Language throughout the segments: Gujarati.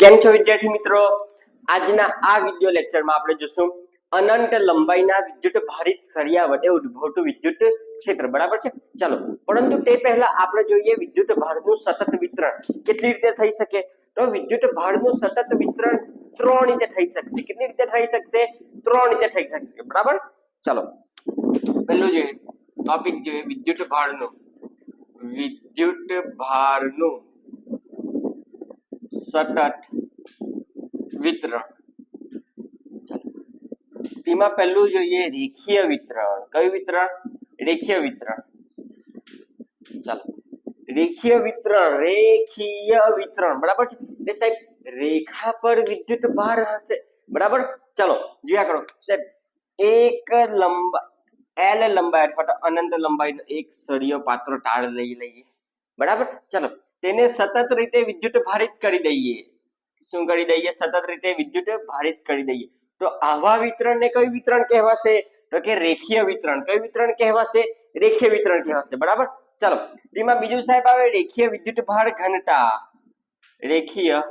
કેમ છો વિદ્યાર્થી મિત્રો? આજના આ વિડિયો લેક્ચરમાં આપણે જોશું અનંત લંબાઈના વિદ્યુત ભારિત સળિયા વડે ઉદ્ભવતું વિદ્યુત ક્ષેત્ર, બરાબર છે? ચાલો, પરંતુ તે પહેલા આપણે જોઈએ વિદ્યુત ભારનું સતત વિતરણ. કેટલી રીતે થઈ શકે? તો વિદ્યુત ભારનું સતત વિતરણ ત્રણ રીતે થઈ શકશે. કેટલી રીતે થઈ શકશે? ત્રણ રીતે થઈ શકશે. બરાબર? ચાલો. પહેલું જોઈએ ટોપિક જોઈએ વિદ્યુત ભારનું. વિદ્યુત ભારનું સતત વિતરણ. તેમાં પહેલું જોઈએ રેખીય વિતરણ. કયું વિતરણ? રેખીય વિતરણ. ચાલો. રેખીય વિતરણ રેખીય વિતરણ. બરાબર છે? એટલે સાહેબ, રેખા પર વિદ્યુત ભાર હશે. બરાબર? ચાલો જોયા કરો સાહેબ, એક લંબા એલ લંબાઈ અથવા તો અનંત લંબાઈનો એક સળિયો પાત્રો ટાળ લઈ લઈએ. બરાબર? ચાલો. તેને સતત રીતે વિદ્યુત ભારિત કરી દઈએ. શું કરી દઈએ? સતત રીતે વિદ્યુત ભારિત કરી દઈએ. તો આવા વિતરણને કયું વિતરણ કહેવાશે? તો કે રેખીય વિતરણ. કયું વિતરણ કહેવાશે? રેખીય વિતરણ કહેવાશે. બરાબર? ચાલો, તેમાં બીજું સાહેબ આવે રેખીય વિદ્યુત ભાર ઘનતા. રેખીય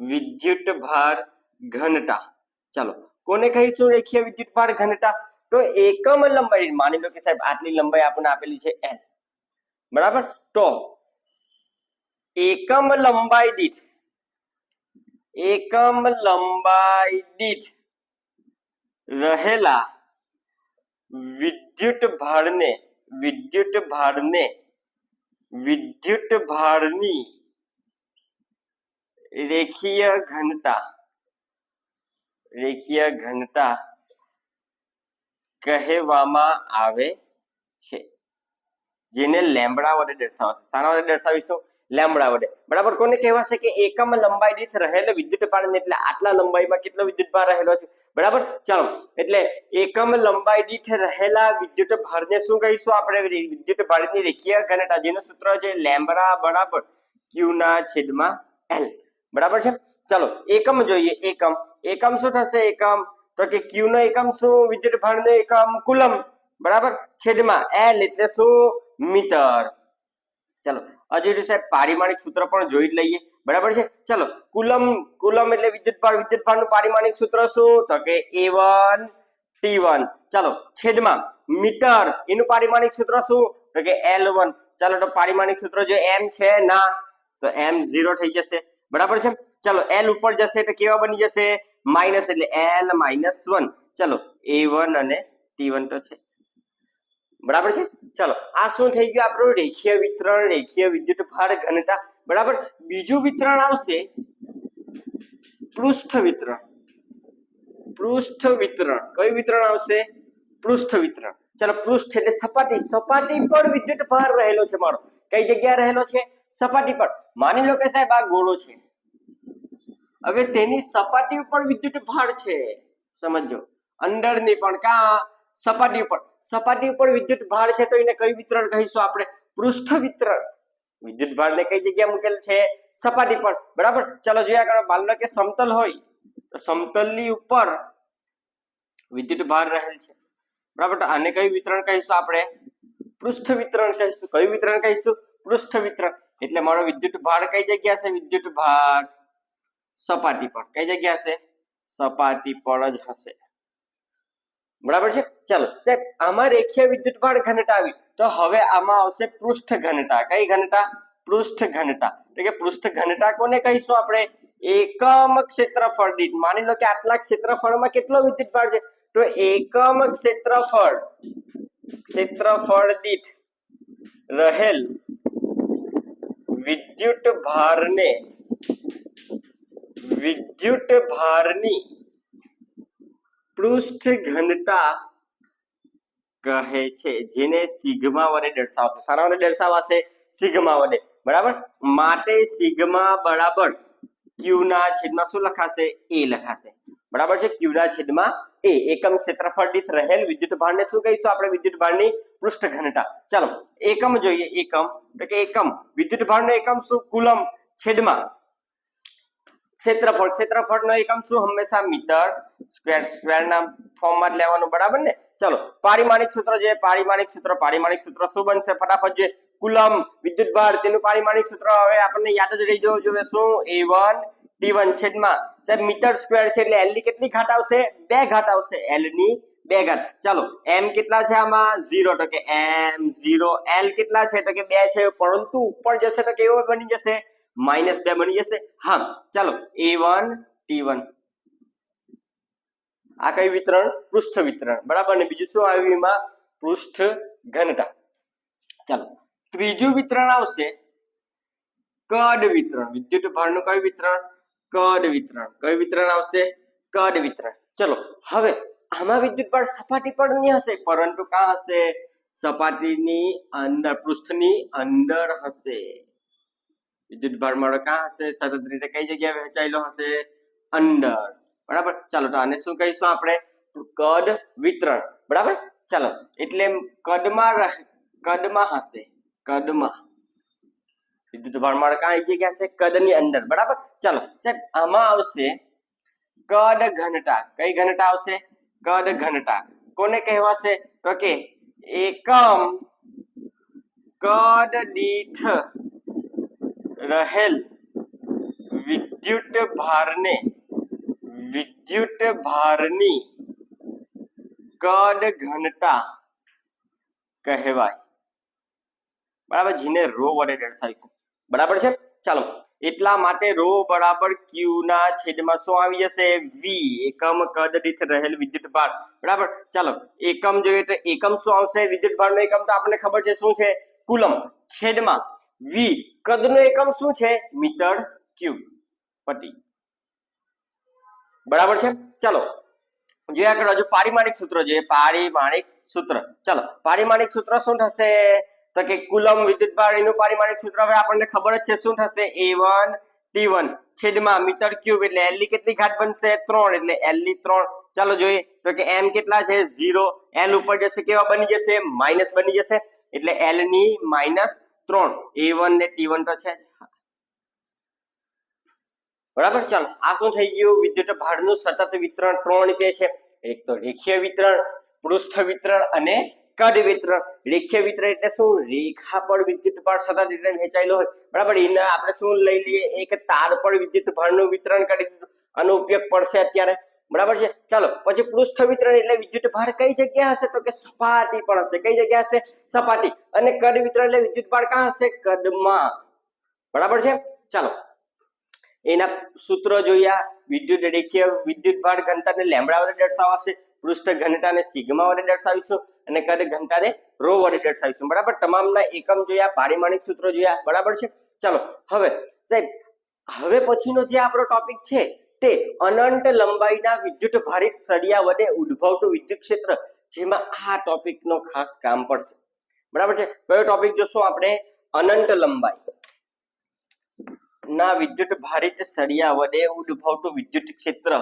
વિદ્યુત ભાર ઘનતા. ચાલો, કોને કહીશું રેખીય વિદ્યુત ભાર ઘનતા? તો એકમ લંબાઈ, માની લો કે સાહેબ, આટલી લંબાઈ આપણને આપેલી છે એલ બરાબર? તો એકમ લંબાઈ દીઠ. એકમ લંબાઈ દીઠ રહેલા વિદ્યુત ભારને વિદ્યુત ભારને, વિદ્યુત ભારની રેખીય ઘનતા રેખીય ઘનતા કહેવામાં આવે છે. જેને લેમ્બડા વડે દર્શાવશે શાના વડે દર્શાવીશું? લેમ્બડા વડે. બરાબર? કોને કહેવાશે કે એકમ લંબાઈ દીઠ રહેલો વિદ્યુત ભાર એટલે આટલા લંબાઈમાં કેટલો વિદ્યુત ભાર રહેલો છે? બરાબર? ચાલો, એટલે એકમ લંબાઈ દીઠ રહેલા વિદ્યુત ભારને શું કહીશું આપણે? વિદ્યુત ભારની રેખીય ઘનતા જેનું સૂત્ર છે લેમ્બડા બરાબર ક્યુ ના છેદમાં એલ. બરાબર છે? ચાલો, એકમ જોઈએ, એકમ. એકમ શું થશે? એકમ. તો કે ક્યુ નો એકમ શું? વિદ્યુત ભારનો એકમ કુલમ. બરાબર? છેદમાં એલ એટલે શું? મીટર. ચલો હજુ સાહેબ, પારિમાણિક સૂત્ર પણ જોઈ લઈએ. બરાબર છે? ચાલો, કુલમ કુલમ એટલે વિદ્યુતભાર વિદ્યુત પારિમાણિક સૂત્ર શું? તો કે એ વન ટી વન ચાલો, છેદમાં મીટર, એનું પારિમાણિક સૂત્ર શું? તો કે એલ વન ચાલો, તો પારિમાણિક સૂત્ર જો એમ છે ના, તો એમ ઝીરો થઈ જશે. બરાબર છે? ચાલો એલ ઉપર જશે તો કેવા બની જશે? માઇનસ એટલે એલ માઇનસ વન ચાલો એ વન અને ટી વન તો છે. બરાબર છે? ચલો, આ શું થઈ ગયું? આપણું રેખીય વિતરણ, રેખીય વિદ્યુત ભાર ઘનતા. બરાબર? બીજું વિતરણ આવશે પૃષ્ઠ વિતરણ. પૃષ્ઠ વિતરણ. કયું વિતરણ આવશે? પૃષ્ઠ વિતરણ. ચાલો, પૃષ્ઠ એટલે સપાટી. સપાટી પર વિદ્યુત ભાર રહેલો છે મારો. કઈ જગ્યાએ રહેલો છે? સપાટી પર. માની લો કે સાહેબ આ ગોળો છે. હવે તેની સપાટી ઉપર વિદ્યુત ભાર છે. સમજો અંદરની પણ. કા? સપાટી ઉપર. સપાટી ઉપર વિદ્યુત ભાર છે તો એને કયું વિતરણ કહીશું આપણે? પૃષ્ઠ વિતરણ વિદ્યુત ભારને કઈ જગ્યા મૂકેલ છે? સપાટી પર. બરાબર? ચાલો જોયા કરો માની કે સમતલ હોય. તો સમતલની ઉપર વિદ્યુત ભાર રહેલ છે. બરાબર? આને કયું વિતરણ કહીશું આપણે? પૃષ્ઠ વિતરણ કહીશું. કયું વિતરણ કહીશું? પૃષ્ઠ વિતરણ એટલે મારો વિદ્યુત ભાર કઈ જગ્યા છે વિદ્યુત ભાર સપાટી પર. કઈ જગ્યા છે સપાટી પર જ હશે. બરાબર છે? ચાલો, સાહેબ, આમાં રેખીય વિદ્યુત ભાર ઘનતા આવી. તો હવે આમાં આવશે પૃષ્ઠ ઘનતા. કઈ ઘનતા? પૃષ્ઠ ઘનતા. એટલે કે પૃષ્ઠ ઘનતા કોને કહીશું આપણે? એકમ ક્ષેત્રફળ દીઠ. માની લો કે આટલા ક્ષેત્રફળમાં કેટલો વિદ્યુત ભાર છે? તો એકમ ક્ષેત્રફળ ક્ષેત્રફળ દીઠ રહેલ વિદ્યુત ભારને, વિદ્યુત ભારની પૃષ્ઠ ઘનતા કહે છે, જેને સિગ્મા વડે દર્શાવશે. શાના વડે દર્શાવાશે? સિગ્મા વડે. બરાબર? માટે સિગ્મા બરાબર ક્યુ ના છેદમાં શું લખાશે? એ લખાશે. બરાબર છે? ક્યુ ના છેદમાં એ. એકમ ક્ષેત્રફળ દીઠ રહેલ વિદ્યુત ભારને શું કહીશું આપણે? વિદ્યુત ભારની પૃષ્ઠ ઘનતા. ચાલો, એકમ જોઈએ. એકમ. એટલે કે એકમ. વિદ્યુત ભારનો એકમ શું? કુલમ છેદમાં. ક્ષેત્રફળ. ક્ષેત્રફળનો એકમ શું? હંમેશા મીટર સ્ક્વેર સ્ક્વેર ના ફોર્મમાં લેવાનું, બરાબર ને? ચલો, પારિમાણિક સૂત્ર જે પારિમાણિક સૂત્ર પારિમાણિક સૂત્ર શું બનશે? ફટાફટ જે કુલમ વિદ્યુત ભાર તેનું પારિમાણિક સૂત્ર હવે આપણને યાદ જ રહી જવું જોઈએ શું? એ વન ટી વન છેદમાં. સાહેબ, મીટર સ્ક્વેર છે એટલે એલની કેટલી ઘાત આવશે? બે ઘાત આવશે. એલની બે ઘાત. ચાલો એમ કેટલા છે આમાં? ઝીરો. તો કે એમ ઝીરો. એલ કેટલા છે? તો કે બે છે. પરંતુ ઉપર જશે તો કેવો બની જશે. માઇનસ બે બની જશે. હા, ચાલો એ વન ટી વન આ કઈ વિતરણ? પૃષ્ઠ વિતરણ. બરાબર? ને બીજું શું આવ્યું એમાં? પૃષ્ઠ ઘનતા. ચાલો, ત્રીજું વિતરણ આવશે કદ વિતરણ. વિદ્યુત ભારનું કયું વિતરણ? કદ વિતરણ. કયું વિતરણ આવશે? કદ વિતરણ. ચલો, હવે આમાં વિદ્યુત ભાર સપાટી પર નહીં હશે, પરંતુ કા હશે? સપાટીની અંદર, પૃષ્ઠની અંદર હશે. વિદ્યુત ભાર મારો કા હશે સતત રીતે કઈ જગ્યાએ વહેંચાયેલો હશે? અંદર બરાબર? ચાલો, તો આને શું કહીશું આપણે? કદ વિતરણ. બરાબર? ચાલો, એટલે કદમાં કદમાં હશે. કદમાં. વિદ્યુત ભારમાળ કાંઈ ગયા છે? કદની અંદર. બરાબર? ચાલો, સાહેબ, આમાં આવશે કદ ઘનતા. કઈ ઘનતા આવશે? કદ ઘનતા. કોને કહેવાશે? તો કે એકમ કદ દીઠ રહેલ વિદ્યુત ભારને, વિદ્યુત ભારની કદ ઘનતા કહેવાય. બરાબર, જેને રો વડે દર્શાવીશું. બરાબર છે? ચાલો, એટલા માટે રો બરાબર ક્યુ ના છેદમાં શું આવી જશે? વી એકમ કદ દીઠ રહેલ વિદ્યુત ભાર. બરાબર? ચાલો, એકમ જોઈએ તો એકમ શું આવશે? વિદ્યુત ભારનો એકમ તો આપણને ખબર છે, શું છે? કુલમ. છેદમાં વી કદનો એકમ શું છે? મીટર ક્યુબ પટી બરાબર છે? ચાલો. જોઈએ આગળ હજુ પારિમાણિક સૂત્ર જોઈએ. પારિમાણિક સૂત્ર. ચાલો. પારિમાણિક સૂત્ર શું થશે? તો કે કુલમ વિદ્યુત એનું પારિમાણિક સૂત્ર હવે આપણને ખબર જ છે શું થશે? એ વન ટી વન છેદમાં મીટર ક્યુબ એટલે એલની કેટલી ઘાત બનશે? ત્રણ. એટલે એલની ત્રણ. ચાલો જોઈએ. તો કે એમ કેટલા છે? ઝીરો. એલ ઉપર જશે કેવા બની જશે? માઇનસ બની જશે. એટલે એલની માઇનસ ત્રણ. એ વન ને ટી વન તો છે બરાબર? ચાલો, આ શું થઈ ગયું? વિદ્યુત ભારનું સતત વિતરણ ત્રણ રીતે છે? એક તો રેખીય વિતરણ, પૃષ્ઠ વિતરણ અને કદ વિતરણ. રેખીય વિતરણ એટલે શું? રેખા પર વિદ્યુત ભાર સતત રીતે વહેંચાયેલો હોય. બરાબર? એને આપણે શું લઈ લઈએ? એક તાર પર વિદ્યુત ભારનું વિતરણ કરી દીધું. આનો ઉપયોગ પડશે અત્યારે. બરાબર છે? ચાલો, પછી પૃષ્ઠ વિતરણ એટલે વિદ્યુત ભાર કઈ જગ્યા હશે? તો કે સપાટી પર હશે. કઈ જગ્યા હશે? સપાટી. અને કદ વિતરણ એટલે વિદ્યુત ભાર ક્યાં હશે? કદમાં. બરાબર છે? ચાલો, એના સૂત્ર જોયા. વિદ્યુત રેખીય વિદ્યુત ભાર ઘનતાને લેમડા વડે દર્શાવાશે. પૃષ્ઠ ઘનતાને સિગ્મા વડે દર્શાવીશું અને કદ ઘનતાને રો વડે દર્શાવીશું. બરાબર? તમામના એકમ જોયા, પારિમાણિક સૂત્રો જોયા. બરાબર છે? ચાલો, હવે સાહેબ, હવે પછીનો જે આપણો ટોપિક છે તે અનંત લંબાઈના વિદ્યુત ભારિત સળિયા વડે ઉદ્ભવતું વિદ્યુત ક્ષેત્ર, જેમાં આ ટોપિકનો ખાસ કામ પડશે. બરાબર છે? કયો ટોપિક જોશું આપણે? અનંત લંબાઈ. ના વિદ્યુત ભારિત સળિયા વડે ઉદ્ભવતું વિદ્યુત ક્ષેત્ર,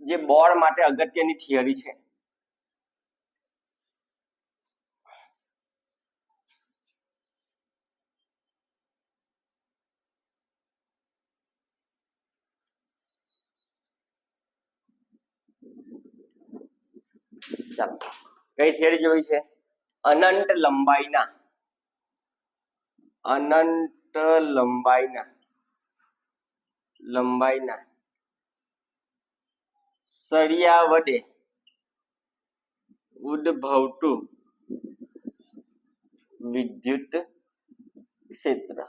જે બોર માટે અગત્યની થિયરી છે. ચાલો કઈ થિયરી જોઈ છે? અનંત લંબાઈના. અનંત લંબાઈના. લંબાઈના. સળિયા વડે. ઉદ્ભવતું વિદ્યુત ક્ષેત્ર.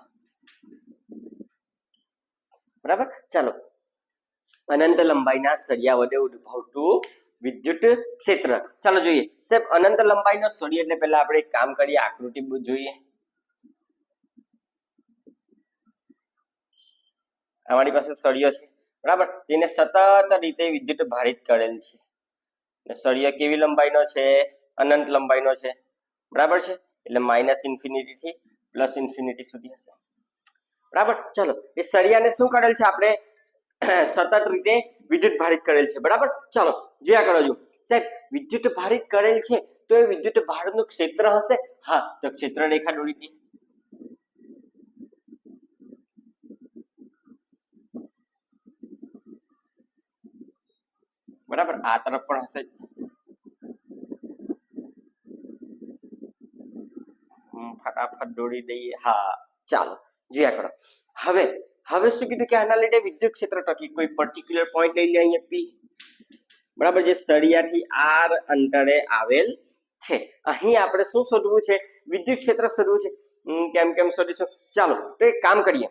બરાબર? ચાલો. અનંત લંબાઈના સળિયા વડે ઉદ્ભવતું વિદ્યુત ક્ષેત્ર. ચાલો જોઈએ. સાહેબ, અનંત લંબાઈનો સળિયો એટલે પહેલા આપણે એક કામ કરીએ, આકૃતિ જોઈએ. અમારી પાસે સળિયો છે. બરાબર? તેને સતત રીતે વિદ્યુત ભારિત કરેલ છે. સળિયો કેવી લંબાઈનો છે? અનંત લંબાઈનો છે. બરાબર છે? એટલે માઇનસ ઇન્ફિનિટી થી પ્લસ ઇન્ફિનિટી સુધી હશે. બરાબર? ચાલો. એ સળિયાને શું કરેલ છે? આપણે સતત રીતે વિદ્યુત ભારિત કરેલ છે. બરાબર? ચાલો જોયા કરો જો સાહેબ, વિદ્યુત ભારિત કરેલ છે તો એ વિદ્યુત ભારનું ક્ષેત્ર હશે? હા, તો ક્ષેત્ર રેખા દોરી બરાબર? આ તરફ પણ હશે. ફટાફટ દોડી દઈએ. હા, ચાલો જોયા કરો હવે હવે શું કીધું કે આના લીધે વિદ્યુત ક્ષેત્ર ટકી. કોઈ પર્ટિક્યુલર પોઈન્ટ લઈ લે અહીંયા પી બરાબર જે સળિયાથી આર અંતરે આવેલ છે. અહીં આપણે શું શોધવું છે? વિદ્યુત ક્ષેત્ર શોધવું છે. કેમ કેમ શોધીશું? ચાલો, તો એક કામ કરીએ.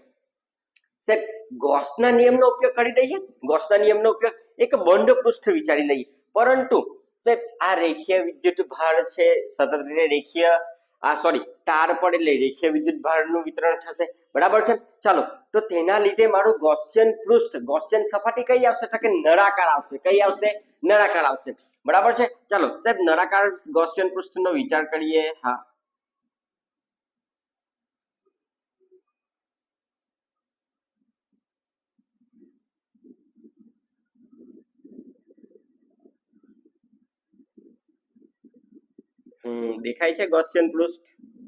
સાહેબ, ગોસના નિયમનો ઉપયોગ કરી દઈએ. ગોસના નિયમનો ઉપયોગ એક બંધ પૃષ્ઠ વિચારી લઈએ. પરંતુ, સાહેબ, આ રેખીય વિદ્યુત ભાર છે, સતત રીતે રેખીય, આ સોરી તાર પર એટલે રેખીય વિદ્યુત ભારનું વિતરણ થશે. બરાબર છે? ચાલો, તો તેના લીધે મારું ગોસિયન પૃષ્ઠ, ગોસિયન સપાટી કઈ આવશે? તો કે નળાકાર આવશે. કઈ આવશે? નળાકાર આવશે. બરાબર છે? ચાલો, સાહેબ, નળાકાર ગોસિયન પૃષ્ઠનો વિચાર કરીએ. હા. દેખાય છે ગોસિયન પૃષ્ઠ?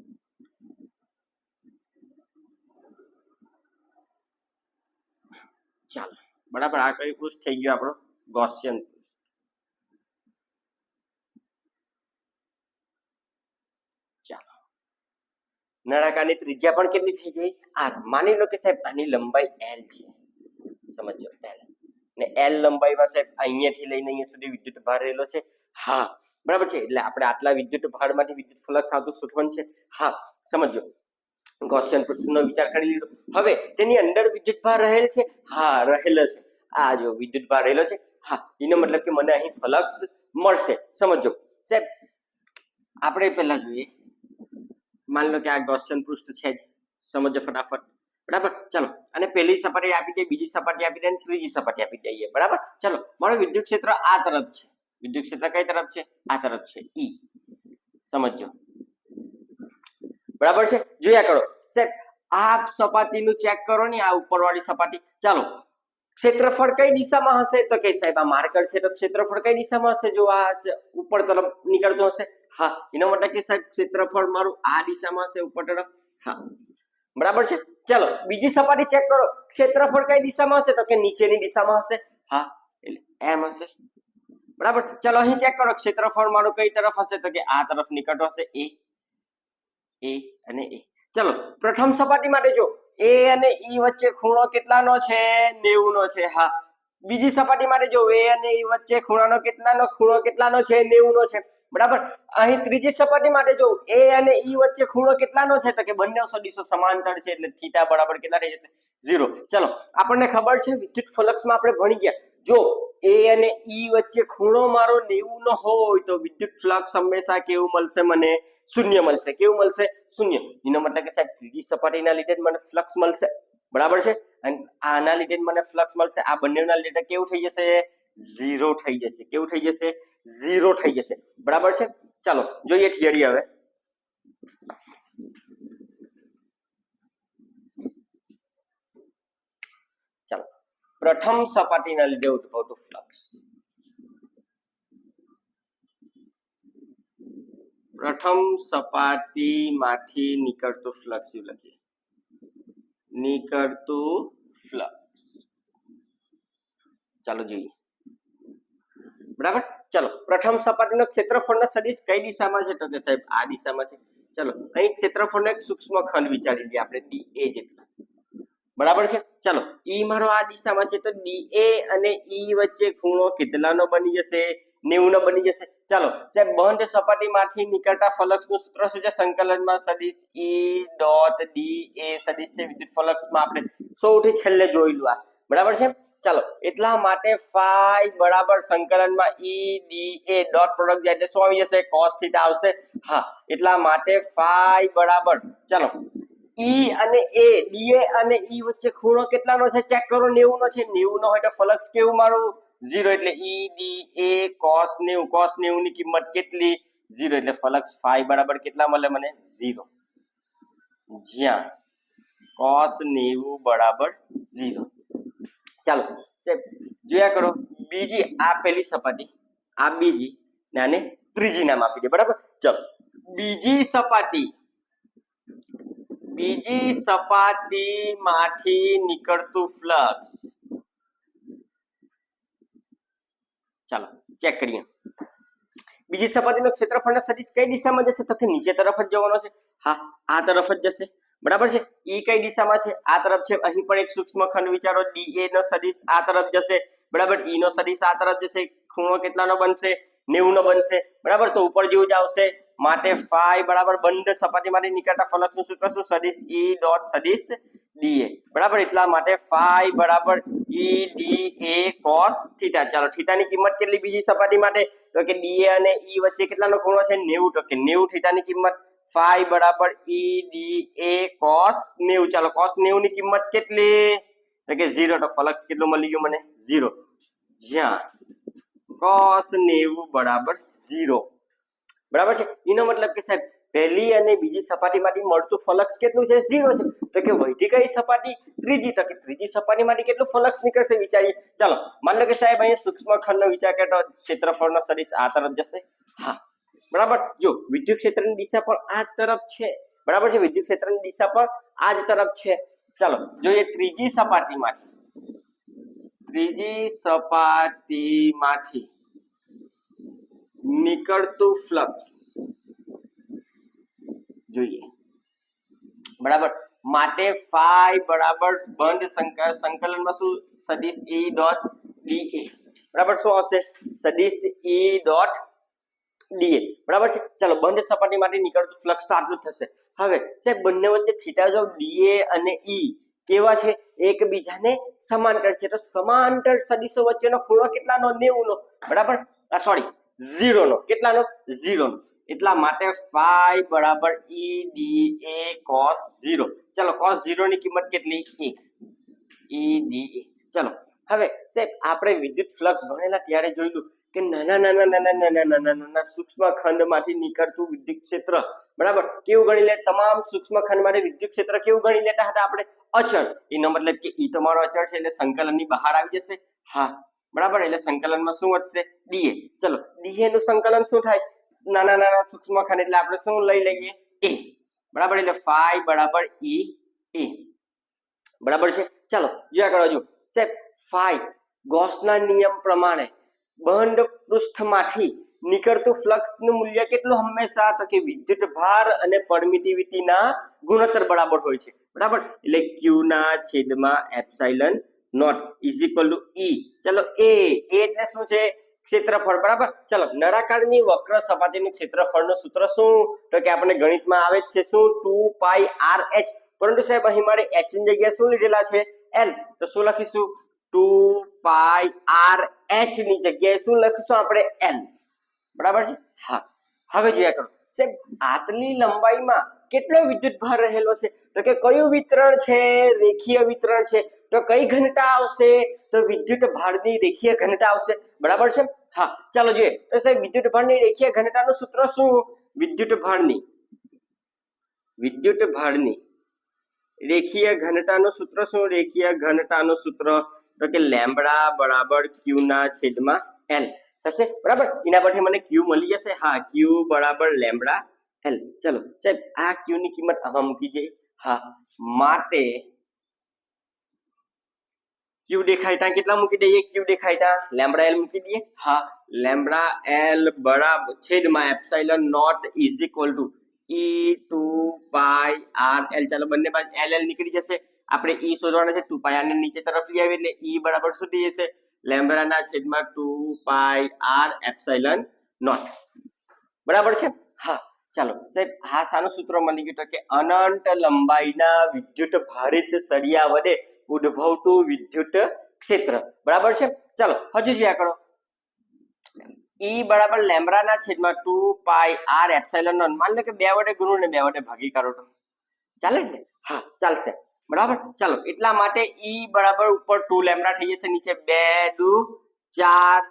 ચાલો. બરાબર, આ કયું પૃષ્ઠ થઈ ગયું આપણો? ગોસિયન પૃષ્ઠ. ચાલો. નળાકારની ત્રિજ્યા પણ કેટલી થઈ ગઈ? આર માની લો કે સાહેબ, આની લંબાઈ એલ છે. સમજો એલ ને એલ લંબાઈમાં સાહેબ, અહીંયાથી લઈને અહીંયા સુધી વિદ્યુત ભાર રહેલો છે. હા, બરાબર છે. એટલે આપણે આટલા વિદ્યુત ભારમાંથી વિદ્યુત ફ્લક્સ આવતું શોધવાનું છે. હા, સમજો. ગોસિયન પૃષ્ઠનો વિચાર કરી લીધો. હવે તેની અંદર વિદ્યુત ભાર રહેલ છે? હા, રહેલો છે. આ જો વિદ્યુત ભાર રહેલો છે, હા, એનો મતલબ કે મને અહીં ફ્લક્સ મળશે. સમજો. સાહેબ, આપણે પહેલા જોઈએ. માની લો કે આ ગોસિયન પૃષ્ઠ છે જ. સમજો ફટાફટ. બરાબર? ચલો. અને પહેલી સપાટી આપી દઈએ, બીજી સપાટી આપી દઈએ ત્રીજી સપાટી આપી દઈએ. બરાબર? ચલો. મારો વિદ્યુત ક્ષેત્ર આ તરફ છે. વિદ્યુત ક્ષેત્ર કઈ તરફ છે? આ તરફ છે. ઈ સમજો. બરાબર છે? જોયા કરો. સાહેબ આ સપાટીનું ચેક કરો ને આ ઉપરવાળી સપાટી. ચાલો, ક્ષેત્રફળ કઈ દિશામાં હશે? તો કે સાહેબ, આ માર્કર છે, તો ક્ષેત્રફળ કઈ દિશામાં હશે? જો આ ઉપર તરફ નીકળતો હશે? હા. એના માટે કે સાહેબ, ક્ષેત્રફળ મારું આ દિશામાં હશે, ઉપર તરફ? હા. બરાબર છે? ચાલો, બીજી સપાટી ચેક કરો. ક્ષેત્રફળ કઈ દિશામાં હશે? તો કે નીચેની દિશામાં હશે? હા. એટલે એમ હશે. બરાબર? ચાલો, અહીં ચેક કરો. ક્ષેત્રફળ મારું કઈ તરફ હશે? તો કે આ તરફ નીકળતો હશે, એ. એ અને એ. ચલો, પ્રથમ સપાટી માટે જો, એ અને ઈ વચ્ચે ખૂણો કેટલાનો છે? 90 નો છે, હા. બીજી સપાટી માટે જો, એ અને ઈ વચ્ચે ખૂણાનો કેટલાનો, ખૂણો કેટલાનો છે? 90 નો છે. બરાબર? અહીં ત્રીજી સપાટી માટે જો, એ અને ઈ વચ્ચે ખૂણો કેટલાનો છે? તો કે બંને સદિશો સમાંતર છે, એટલે થીટા બરાબર કેટલા થઈ જશે? 0 ચલો, આપણને ખબર છે, વિદ્યુત ફલક્સમાં આપણે ભણી ગયા. જો, એ અને ઈ વચ્ચે ખૂણો મારો 90 નો હોય, તો વિદ્યુત ફ્લક્સ હંમેશા કેવું મળશે મને? શૂન્ય મળશે. કેવું મળશે? શૂન્ય. એનો મતલબ કે સાહેબ ત્રીજી સપાટીના લીધે જ મને ફ્લક્સ મળશે. બરાબર છે? અને આના લીધે જ મને ફ્લક્સ મળશે. આ બંનેના લીધે કેવું થઈ જશે? ઝીરો થઈ જશે. કેવું થઈ જશે? ઝીરો થઈ જશે. બરાબર છે? ચાલો, જોઈએ થિયરી હવે. ચાલો. પ્રથમ સપાટીના લીધે ઉદભવતું ફ્લક્સ પ્રથમ સપાટીમાંથી નીકળતું ફ્લક્સ એવું લખીએ? નીકળતું ફ્લક્સ. ચાલો જોઈએ. બરાબર? ચલો, પ્રથમ સપાટીનો ક્ષેત્રફળનો સદિશ કઈ દિશામાં છે? તો કે સાહેબ, આ દિશામાં છે. ચલો, અહીં ક્ષેત્રફળનો એક સૂક્ષ્મ ખંડ વિચારી લઈએ આપણે, ડી એ જેટલા. બરાબર છે? ચાલો, ઈ મારો આ દિશામાં છે, તો ડી એ અને ઈ વચ્ચે ખૂણો કેટલાનો બની જશે? 90 નો બની જશે? ચાલો સાહેબ બંધ સપાટીમાંથી નીકળતા ફલક્સનું સૂત્ર શું છે? સંકલનમાં સદિશ E ડોટ ડી એ સદિશ છે. વિદ્યુત ફલક્સમાં આપણે સૌથી છેલ્લે જોઈલું આ. બરાબર છે? ચાલો, એટલા માટે ફાઈ બરાબર સંકલનમાં E D A dot product જાય એટલે શું આવી જશે? cos થીટા આવશે. હા, એટલા માટે ફાઈ બરાબર. ચાલો ઈ અને એ ડીએ અને ઈ વચ્ચે ખૂણો કેટલાનો છે? ચેક કરો 90 નો છે? 90 નો હોય તો ફલક્સ કેવું મારું? 0 એટલે ઈ ડી એ કોસ નેવું કોસ નેવું ની કિંમત કેટલી? ઝીરો એટલે ફલક ફાઈ બરાબર કેટલા મળે મને? ઝીરો. જ્યાં કોસ નેવું બરાબર ઝીરો. ચાલો જોયા કરો, બીજી આ પેલી સપાટી, આ બીજી, ને ત્રીજી નામ આપી દે, બરાબર? ચલો, બીજી સપાટી, બીજી સપાટીમાંથી નીકળતું ફ્લક્સ. ચાલો ચેક કરીએ. બીજી સપાટીનો ક્ષેત્રફળનો સદિશ કઈ દિશામાં જશે? તો કે નીચે તરફ જ જવાનો છે. હા, આ તરફ જ જશે. બરાબર છે? ઈ કઈ દિશામાં છે? આ તરફ છે. અહીં પણ એક સૂક્ષ્મ ખંડ વિચારો. ડીએ નો સદિશ આ તરફ જશે. બરાબર? ઈ નો સદિશ આ તરફ જશે. ખૂણો કેટલાનો બનશે? નેવું નો બનશે. બરાબર? તો ઉપર જેવું જ આવશે. માટે ફાઈ બરાબર બંધ સપાટીમાંથી નીકળતા ફલકનું શું સદિશ ઈ ડોટ સદિશ ડીએ બરાબર? એટલા માટે ફાઈ બરાબર E D A cos theta ચાલો થીટાની કિંમત કેટલી બીજી સપાટી માટે? તો કે ડીએ અને ઈ વચ્ચે કેટલાનો ખૂણો છે? નેવું. તો કે નેવું થીટાની કિંમત ફાઈ બરાબર ઈ ડી એ કોસ નેવું. ચાલો કોસ નેવું ની કિંમત કેટલી? તો કે ઝીરો. તો ફલક્સ કેટલું મળી ગયું મને? ઝીરો. જ્યાં કોસ નેવું બરાબર ઝીરો. બરાબર છે? એનો મતલબ કે સાહેબ, પહેલી અને બીજી સપાટીમાંથી મળતું ફલક્સ કેટલું છે? ઝીરો છે. તો કે વહીથી કઈ સપાટી? ત્રીજી. તો કે ત્રીજી સપાટીમાંથી કેટલું ફલક્સ નીકળશે વિચારીએ? ચાલો, માની લો કે સાહેબ અહીંયા સૂક્ષ્મ ખંડનો વિચાર કરતો ક્ષેત્રફળનો સદિશ આ તરફ જશે. હા. બરાબર? જો, વિદ્યુત ક્ષેત્રની દિશા પણ આ તરફ છે. બરાબર છે? વિદ્યુત ક્ષેત્રની દિશા પણ આ જ તરફ છે. ચાલો, જોઈએ ત્રીજી સપાટીમાંથી. ત્રીજી સપાટીમાંથી નીકળતું ફ્લક્સ. જોઈએ. બરાબર. માટે ફાઈ બરાબર બંધ સંકલનમાં શું? સદિશ એ ડોટ ડીએ બરાબર શું આવશે? સદિશ એ ડોટ ડીએ બરાબર છે? ચાલો, બંધ સપાટી માટે નીકળતું ફ્લક્સ તો આટલું થશે. હવે, સાહેબ, બંને વચ્ચે થીટા જો ડીએ અને ઈ કેવા છે? એકબીજાને સમાંતર છે. તો સમાંતર સદિશો વચ્ચેનો ખૂણો કેટલાનો? 90 નો બરાબર સોરી ઝીરો નો. કેટલાનો? ઝીરો નો. એટલા માટે ફાઈ બરાબર E D A cos zero. ચલો કોસ ઝીરો ની કિંમત કેટલી? એક. ઈ ડી એ ચલો, હવે સાહેબ, આપણે વિદ્યુત ફ્લક્સ ભણેલા ત્યારે જોયું કે નાના નાના નાના નાના નાના નાના સૂક્ષ્મ ખંડમાંથી નીકળતું વિદ્યુત ક્ષેત્ર. બરાબર? કેવું ગણી લે? તમામ સૂક્ષ્મ માટે વિદ્યુત ક્ષેત્ર કેવું ગણી લેતા હતા આપણે? અચળ. એનો મતલબ કે ઈ તમારો અચળ છે એટલે સંકલનની બહાર આવી જશે. હા બરાબર? એટલે સંકલનમાં શું વધશે? ડીએ. ચલો ડીએ નું સંકલન શું થાય? નાના નાના સૂક્ષ્મ ખંડ એટલે આપણે શું લઈ લઈએ? એ. બરાબર? એટલે ફાઈ બરાબર ઈ એ. બરાબર છે? ચાલો, જોયા કરો જો સાહેબ, ફાઈ ગોસના નિયમ પ્રમાણે બંધ પૃષ્ઠમાંથી નીકળતું ફ્લક્સનું મૂલ્ય કેટલું હંમેશા તો કે વિદ્યુત ભાર અને પરમિટિવિટીના ગુણોત્તર બરાબર હોય છે. બરાબર? એટલે ક્યુ ના છેદમાં epsilon not is equal to E ચલો એ એ એટલે શું છે? ક્ષેત્રફળ, બરાબર? ચલો, નળાકારની વક્ર સપાટીનું ક્ષેત્રફળનું સૂત્ર શું? તો કે આપણે ગણિતમાં આવે છે શું? Two pi R H. પરંતુ સાહેબ, અહીં મારે એચની જગ્યાએ શું લીધેલા છે? એલ તો શું લખીશું? ટુ પાઈ આર એચની જગ્યાએ શું લખીશું આપણે? એલ બરાબર છે? હા. હવે જોયા કરો. સાહેબ આટલી લંબાઈમાં કેટલો વિદ્યુત ભાર રહેલો છે? તો કે કયું વિતરણ છે? રેખીય વિતરણ છે? તો કઈ ઘનતા આવશે? તો વિદ્યુત ભારની રેખીય ઘનતા આવશે. બરાબર છે? હા, ચાલો જોઈએ. તો સાહેબ, વિદ્યુત ભારની રેખીય ઘનતાનું સૂત્ર શું? વિદ્યુત ભારની. વિદ્યુત ભારની રેખીય ઘનતાનું સૂત્ર શું? રેખીય ઘનતાનું સૂત્ર તો કે લેમ્બડા બરાબર ક્યુ ના છેદમાં એલ. થશે? બરાબર? એના પરથી મને ક્યુ મળી જશે. હા, ક્યુ બરાબર લેમ્બડા એલ. ચલો, સાહેબ, આ ક્યુ ની કિંમત આમાં મૂકી જઈએ હા, માટે ક્યુ દેખાય ત્યાં કેટલા મૂકી દઈએ? ક્યુ દેખાય ત્યાં. લેમ્બડા એલ મૂકી દઈએ? હા. લેમ્બડા એલ બરાબર છેદમાં epsilon not is equal to E two pi R L. ચાલો બંને બાજુ એલ એલ નીકળી જશે. આપણે ઈ શોધવાના છે. ટુ પાઈ આર ને નીચે તરફ લઈ આવીએ એટલે ઈ બરાબર શું થઈ જશે. લેમ્બડાના છેદમાં two pi R epsilon not. બરાબર છે? હા. ચાલો. સાહેબ હા સાનું સૂત્ર મળી ગયું તો કે અનંત લંબાઈના વિદ્યુત ભારિત સળિયા વડે ઉદ્ભવતું વિદ્યુત ક્ષેત્ર. બરાબર છે? ચાલો, હજુ જોયા કરો ઈ બરાબર લેમ્બડાના છેદમાં two pi R epsilon not માન લો કે બે વડે ગુણો ને બે વડે ભાગી કરો તો ચાલે ને? હા, ચાલશે. બરાબર? ચાલો, એટલા માટે ઈ બરાબર ઉપર ટુ લેમ્બ્રા થઈ જશે, નીચે બે, દુ, ચાર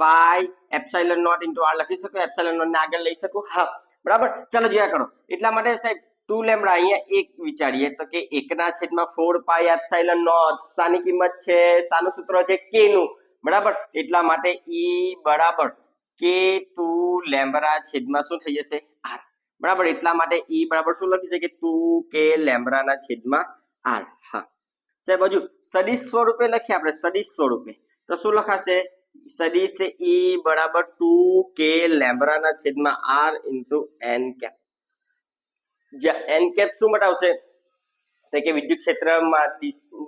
pi epsilon not into R લખી શકો, એપ્સાઇલન નોટ ને આગળ લઈ શકો. હા, બરાબર? ચાલો જોયા કરો એટલા માટે સાહેબ ટુ લેમ્બડા અહીંયા એક વિચારીએ તો કે એકના છેદમાં ફોર પાઈ એપ્સાઇલન નોટ શાની કિંમત છે શાનું સૂત્ર છે કે નું બરાબર એટલા માટે ઈ બરાબર કે ટુ લેમ્બડા છેદમાં શું થઈ જશે? આર બરાબર એટલા માટે ઈ બરાબર શું લખી શકે ટુ કે લેમ્બડાના છેદમાં આર હા. સાહેબ, હજુ સદિશ સ્વરૂપે લખીએ આપણે, સદિશ સ્વરૂપે. તો શું લખાશે? સદિશ ઈ બરાબર ટુ કે લેમ્બડાના છેદમાં આર ઇન્ટુ એન કેપ. જ્યાં એન કેપ શું બતાવશે? તો કે વિદ્યુત ક્ષેત્રમાં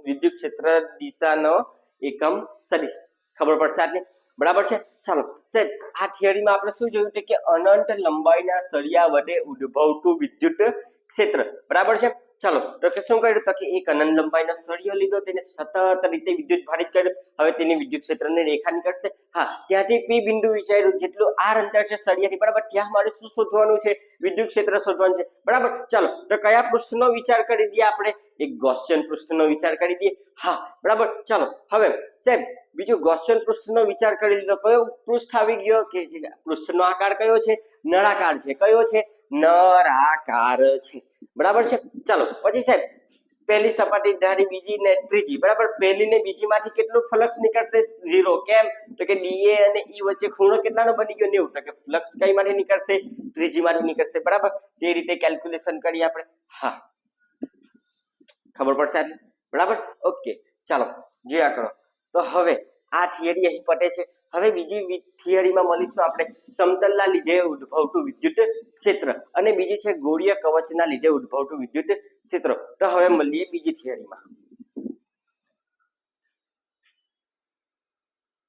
વિદ્યુત ક્ષેત્ર દિશાનો એકમ સદિશ. ખબર પડશે આજે બરાબર છે? ચાલો. સાહેબ, આ થિયરીમાં આપણે શું જોયું કે અનંત લંબાઈના સળિયા વડે ઉદ્ભવતું વિદ્યુત ક્ષેત્ર. બરાબર છે? ચાલો, તો શું કર્યું? તો કે એક અનંત લંબાઈનો સળિયો લીધો, તેને સતત રીતે વિદ્યુત ભારિત કર્યો. હવે તેની વિદ્યુત ક્ષેત્રની રેખા નીકળશે. હા ત્યાંથી પી બિંદુ વિચાર્યું, જેટલું આર અંતર છે સળિયાથી, બરાબર, ત્યાં મારે શું શોધવાનું છે? વિદ્યુત ક્ષેત્ર શોધવાનું છે. બરાબર, ચાલો, તો કયા પૃષ્ઠનો વિચાર કરી દઈએ આપણે? એક ગોસિયન પૃષ્ઠનો વિચાર કરી દઈએ. હા, બરાબર, ચાલો, હવે સાહેબ બીજું ગોસિયન પૃષ્ઠનો વિચાર કરી લીધો. કયો પૃષ્ઠ આવી ગયો? કે કે, પૃષ્ઠનો આકાર કયો છે? નળાકાર છે. કયો છે? નળાકાર છે. બરાબર છે? ચાલો, પછી સાહેબ, પહેલી સપાટી ધારી, બીજી ને ત્રીજી. બરાબર? પહેલી ને બીજી માંથી કેટલું ફ્લક્સ નીકળશે? ઝીરો. કેમ? તો કે ડીએ અને ઈ વચ્ચે ખૂણો કેટલાનો બની ગયો? નેવું. તો કે ફ્લક્સ કઈ માટે નીકળશે? ત્રીજી માંથી નીકળશે. બરાબર? તે રીતે કેલ્ક્યુલેશન કરીએ આપણે. હા. ખબર પડશે આટલી? બરાબર? ઓકે. ચાલો, જોયા કરો. તો હવે આ થિયરી અહીં પટે છે. હવે બીજી થિયરીમાં મળીશું આપણે. સમતલના લીધે ઉદ્ભવતું વિદ્યુત ક્ષેત્ર અને બીજી છે ગોળીય કવચના લીધે ઉદ્ભવતું વિદ્યુત ક્ષેત્ર. તો હવે મળીએ બીજી થિયરીમાં.